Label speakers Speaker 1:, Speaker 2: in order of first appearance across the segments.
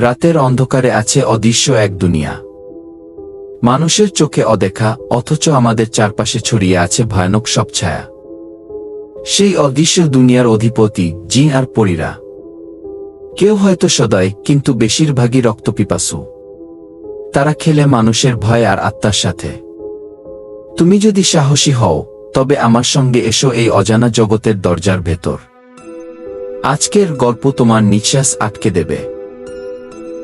Speaker 1: রাতের অন্ধকারে আছে অদৃশ্য এক দুনিয়া। মানুষের চোখে অদেখা, অথচ আমাদের চারপাশে ছড়িয়ে আছে ভয়ানক সব ছায়া। সেই অদৃশ্য দুনিয়ার অধিপতি, জিন আর পরীরা। কেউ হয়তো সদয়, কিন্তু বেশিরভাগই রক্তপিপাসু। তারা খেলে মানুষের ভয় আর আত্মার সাথে। তুমি যদি সাহসী হও, তবে আমার সঙ্গে এসো এই অজানা জগতের দরজার ভেতর। আজকের গল্প তোমার নিঃশ্বাস আটকে দেবে।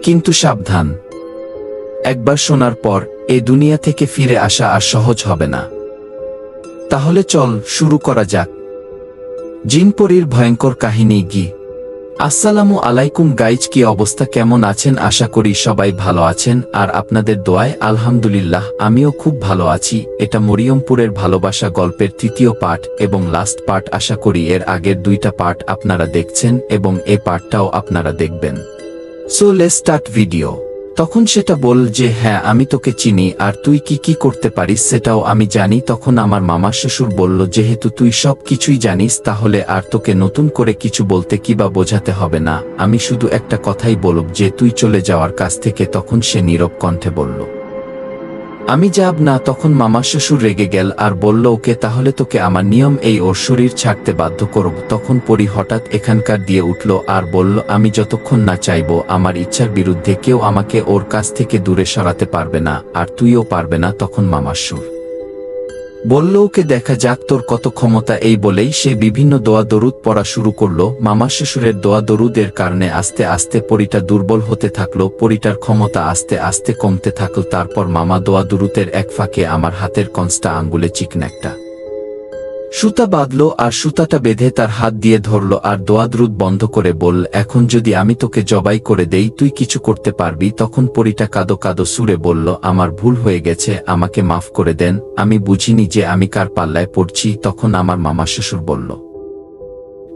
Speaker 1: কিন্তু সাবধান। একবার শোনার পর এ দুনিয়া থেকে ফিরে আসা আর সহজ হবে না। তাহলে চল, শুরু করা যাক। জিনপরির ভয়ঙ্কর কাহিনী গি। আসসালামু আলাইকুম গাইজ, কি অবস্থা, কেমন আছেন? আশা করি সবাই ভালো আছেন। আর আপনাদের দোয়ায়, আলহামদুলিল্লাহ, আমিও খুব ভালো আছি। এটা মরিয়মপুরের ভালোবাসা গল্পের তৃতীয় পার্ট এবং লাস্ট পার্ট আশা করি এর আগের দুইটা পার্ট আপনারা দেখছেন এবং এ পার্টটাও আপনারা দেখবেন। সো লে স্টার্ট ভিডিও তখন সেটা বল যে হ্যাঁ আমি তোকে চিনি, আর তুই কি কি করতে পারিস সেটাও আমি জানি। তখন আমার মামা শ্বশুর বলল, যেহেতু তুই সব কিছুই জানিস, তাহলে আর তোকে নতুন করে কিছু বলতে কি বা বোঝাতে হবে না। আমি শুধু একটা কথাই বলব যে, তুই চলে যাওয়ার কাছ থেকে, তখন সে নীরব কণ্ঠে বলল। আমি যাব না, তখন মামা শ্বশুর রেগে গেল আর বলল, ওকে, তাহলে তোকে আমার নিয়ম, এই ওর শরীর ছাড়তে বাধ্য করব। তখন পরি হঠাৎ এখানকার দিয়ে উঠল আর বলল, আমি যতক্ষণ না চাইব, আমার ইচ্ছার বিরুদ্ধে কেউ আমাকে ওর কাছ থেকে দূরে সরাতে পারবে না, আর তুইও পারবে না, তখন মামার সুর। বলল, ওকে দেখা যাক তোর কত ক্ষমতা। এই বলেই সে বিভিন্ন দোয়া দরুদ পড়া শুরু করল। মামা শ্বশুরের দোয়া দরুদের কারণে আস্তে আস্তে পরিটা দুর্বল হতে থাকল, পরিটার ক্ষমতা আস্তে আস্তে কমতে থাকল। তারপর মামা দোয়া দরুদের এক ফাঁকে আমার হাতের কনস্টা আঙ্গুলে চিকনা একটা সুতা বাঁধল আর সুতাটা বেঁধে তার হাত দিয়ে ধরল আর দোয়াদ্রুদ বন্ধ করে বল এখন যদি আমি তোকে জবাই করে দেই, তুই কিছু করতে পারবি? তখন পরিটা কাদো কাদো সুরে বলল, আমার ভুল হয়ে গেছে, আমাকে মাফ করে দেন, আমি বুঝিনি যে আমি কার পাল্লায় পড়ছি। তখন আমার মামা শ্বশুর বলল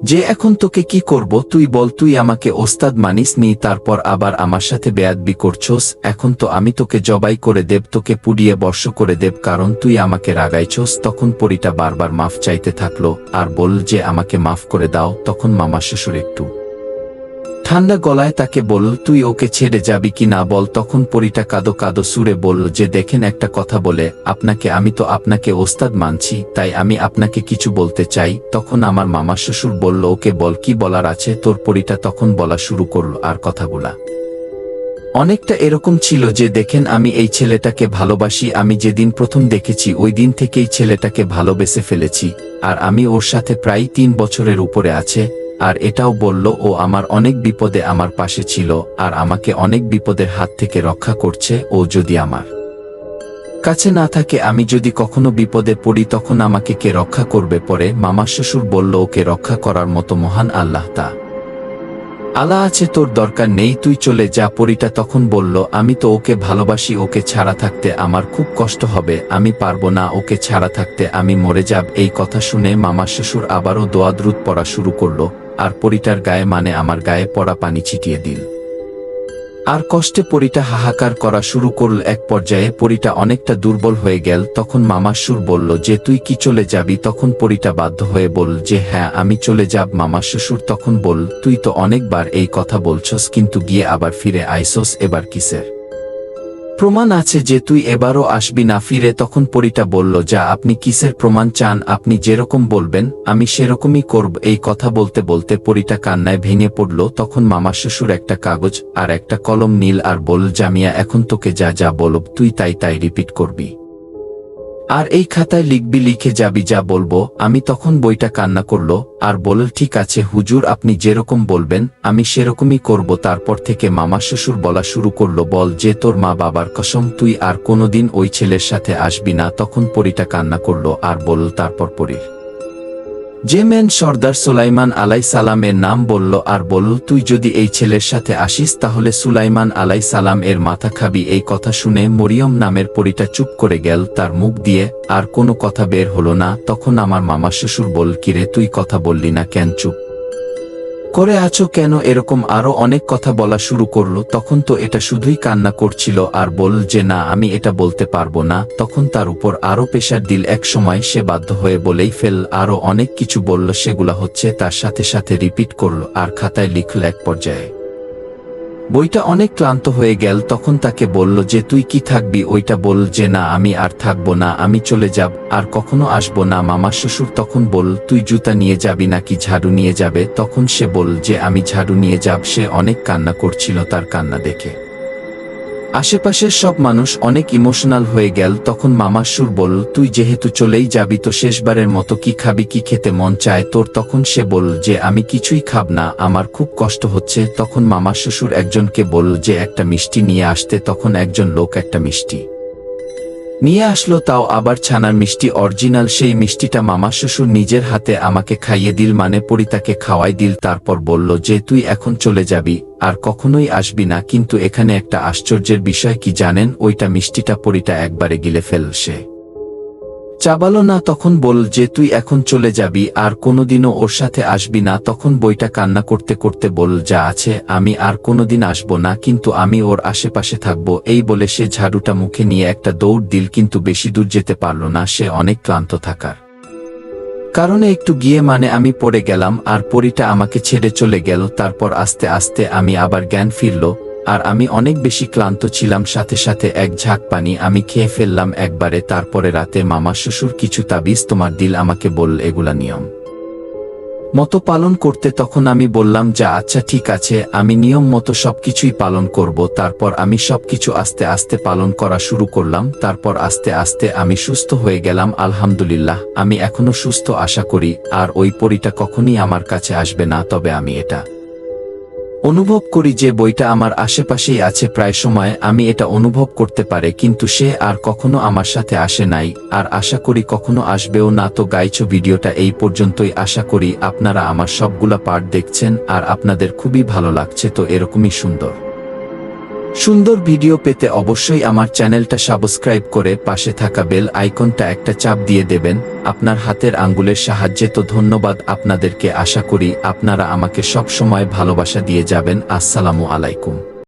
Speaker 1: যে এখন তোকে কি করব? তুই বল, তুই আমাকে ওস্তাদ মানিস নি, তারপর আবার আমার সাথে বেয়াদবি করছোস? এখন তো আমি তোকে জবাই করে দেব, তোকে পুড়িয়ে বর্ষ করে দেব, কারণ তুই আমাকে রাগাইছোস। তখন পরিটা বারবার মাফ চাইতে থাকল, আর বল যে আমাকে মাফ করে দাও, তখন মামা শ্বশুর একটু ঠান্ডা গলায় তাকে বলল, তুই ওকে ছেড়ে যাবি কি না বল? তখন পরিটা কাদো কাদো সুরে বলল, যে দেখেন একটা কথা বলে, আপনাকে আমি তো আপনাকে ওস্তাদ মানছি, তাই আমি আপনাকে কিছু বলতে চাই। তখন আমার মামা শ্বশুর বলল, ওকে বল, কি বলার আছে? তোর পরিটা তখন বলা শুরু করল, আর কথাগুলা। অনেকটা এরকম ছিল যে, দেখেন, আমি এই ছেলেটাকে ভালোবাসি, আমি যেদিন প্রথম দেখেছি, ওই দিন থেকেই ছেলেটাকে ভালোবেসে ফেলেছি, আর আমি ওর সাথে প্রায় তিন বছরের উপরে আছে। আর এটাও বলল, ও আমার অনেক বিপদে আমার পাশে ছিল, আর আমাকে অনেক বিপদের হাত থেকে রক্ষা করছে, ও যদি আমার কাছে না থাকে, আমি যদি কখনো বিপদে পড়ি, তখন আমাকে কে রক্ষা করবে? পরে মামা শ্বশুর বলল, ওকে রক্ষা করার মতো মহান আল্লাহ তা আলা আছে, তোর দরকার নেই, তুই চলে যা। পরিটা তখন বলল, আমি তো ওকে ভালোবাসি, ওকে ছাড়া থাকতে আমার খুব কষ্ট হবে, আমি পারব না, ওকে ছাড়া থাকতে আমি মরে যাব। এই কথা শুনে মামা শ্বশুর আবারও দোয়াদ্রুত পড়া শুরু করল। আর পরিটার গায়ে মানে আমার গায়ে পড়া পানি ছিটিয়ে দিল। আর কষ্টে পরিটা হাহাকার করা শুরু করল এক পর্যায়ে পরিটা অনেকটা দুর্বল হয়ে গেল, তখন মামার সুর বলল, যে তুই কি চলে যাবি? তখন পরিটা বাধ্য হয়ে বল যে হ্যাঁ আমি চলে যাব। মামা শ্বশুর তখন বল তুই তো অনেকবার এই কথা বলছস, কিন্তু গিয়ে আবার ফিরে আইসোস, এবার কিসের? প্রমাণ আছে যে তুই এবারও আসবি না। ফিরে তখন পরিটা বলল, যা, আপনি কিসের প্রমাণ চান? আপনি যেরকম বলবেন, আমি সেরকমই করব। এই কথা বলতে বলতে পরিটা কান্নায় ভেঙে পড়ল। তখন মামা শ্বশুর একটা কাগজ আর একটা কলম নীল আর বল জামিয়া, এখন তোকে যা যা বলব, তুই তাই তাই রিপিট করবি। আর এই খাতায় লিখবি, লিখে যাবি, যা বলব। আমি তখন বইটা কান্না করল, আর বলল, ঠিক আছে, হুজুর, আপনি যেরকম বলবেন, আমি সেরকমই করব। তারপর থেকে মামা শ্বশুর বলা শুরু করল, বল যে তোর মা বাবার কসম, তুই আর কোনোদিন ওই ছেলের সাথে আসবি না। তখন পরিটা কান্না করল, আর বলল, তারপর পরির। যে মেন সর্দার সুলাইমান আলাই সালামের নাম বলল আর বলল, তুই যদি এই ছেলের সাথে আসিস তাহলে সুলাইমান আলাই সালাম এর মাথা খাবি। এই কথা শুনে মরিয়ম নামের পরিটা চুপ করে গেল, তার মুখ দিয়ে আর কোনো কথা বের হলো না। তখন আমার মামা শ্বশুর বল কিরে, তুই কথা বললি না কেন চুপ? করে আছো কেন? এরকম আরও অনেক কথা বলা শুরু করল, তখন তো এটা শুধুই কান্না করছিল আর বল যে, না, আমি এটা বলতে পারব না। তখন তার উপর আরও পেশার দিল। এক সময় সে বাধ্য হয়ে বলেই ফেল, আরও অনেক কিছু বলল, সেগুলা হচ্ছে তার সাথে সাথে রিপিট করল আর খাতায় লিখল এক পর্যায়ে। বইটা অনেক ক্লান্ত হয়ে গেল, তখন তাকে বলল যে, তুই কি থাকবি? ওইটা বল যে, না, আমি আর থাকব না, আমি চলে যাব, আর কখনো আসব না। মামা শ্বশুর তখন বল তুই জুতা নিয়ে যাবি নাকি ঝাড়ু নিয়ে যাবে? তখন সে বল যে, আমি ঝাড়ু নিয়ে যাব। সে অনেক কান্না করছিল তার কান্না দেখে। আশেপাশের সব মানুষ অনেক ইমোশনাল হয়ে গেল, তখন মামার সুর বলল, তুই যেহেতু চলেই যাবি তো শেষবারের মতো কি খাবি, কি খেতে মন চায়? তোর তখন সে বলল, যে আমি কিছুই খাব না, আমার খুব কষ্ট হচ্ছে। তখন মামার শ্বশুর একজনকে বলল, যে একটা মিষ্টি নিয়ে আসতে। তখন একজন লোক, একটা মিষ্টি। নিয়ে আসলো তাও আবার ছানার মিষ্টি অরিজিনাল, সেই মিষ্টিটা মামা শ্বশুর নিজের হাতে আমাকে খাইয়ে দিল মানে পরিতাকে খাওয়াই দিল, তারপর বলল যে তুই এখন চলে যাবি, আর কখনোই আসবি না, কিন্তু এখানে একটা আশ্চর্যের বিষয় কি জানেন, ওইটা মিষ্টিটা পরিটা একবারে গিলে ফেল সে। চাবালো না তখন বল যে তুই এখন চলে যাবি আর কোনোদিনও ওর সাথে আসবি না, তখন বইটা কান্না করতে করতে বল, যা আছে, আমি আর কোনোদিন আসব না, কিন্তু আমি ওর আশেপাশে থাকব। এই বলে সে ঝাড়ুটা মুখে নিয়ে একটা দৌড় দিল, কিন্তু বেশি দূর যেতে পারল না, সে অনেক ক্লান্ত থাকার কারণে একটু গিয়ে মানে আমি পড়ে গেলাম, আর পরিটা আমাকে ছেড়ে চলে গেল, তারপর আস্তে আস্তে আমি আবার জ্ঞান ফিরল আর আমি অনেক বেশি ক্লান্ত ছিলাম, সাথে সাথে এক ঝাঁক পানি আমি খেয়ে ফেললাম একবারে। তারপরে রাতে মামা শ্বশুর কিছু তাবিজ তোমার দিল আমাকে বল এগুলা নিয়ম মতো পালন করতে। তখন আমি বললাম, যা আচ্ছা ঠিক আছে, আমি নিয়ম মতো সবকিছুই পালন করব। তারপর আমি সবকিছু আস্তে আস্তে পালন করা শুরু করলাম। তারপর আস্তে আস্তে আমি সুস্থ হয়ে গেলাম, আলহামদুলিল্লাহ, আমি এখনও সুস্থ আশা করি, আর ওই পরিটা কখনই আমার কাছে আসবে না, তবে আমি এটা অনুভব করি যে বইটা আমার আশেপাশেই আছে, প্রায় সময় আমি এটা অনুভব করতে পারে, কিন্তু সে আর কখনো আমার সাথে আসে নাই, আর আশা করি কখনো আসবেও না। তো গাইছ, ভিডিওটা এই পর্যন্তই। আশা করি আপনারা আমার সবগুলা পার্ট দেখছেন, আর আপনাদের খুবই ভালো লাগছে, তো এরকমই সুন্দর। সুন্দর ভিডিও পেতে অবশ্যই আমার চ্যানেলটা সাবস্ক্রাইব করে পাশে থাকা বেল আইকনটা একটা চাপ দিয়ে দেবেন, আপনার হাতের আঙ্গুলের সাহায্যে। তো ধন্যবাদ আপনাদেরকে, আশা করি আপনারা আমাকে সব সময় ভালোবাসা দিয়ে যাবেন। আসসালামু আলাইকুম।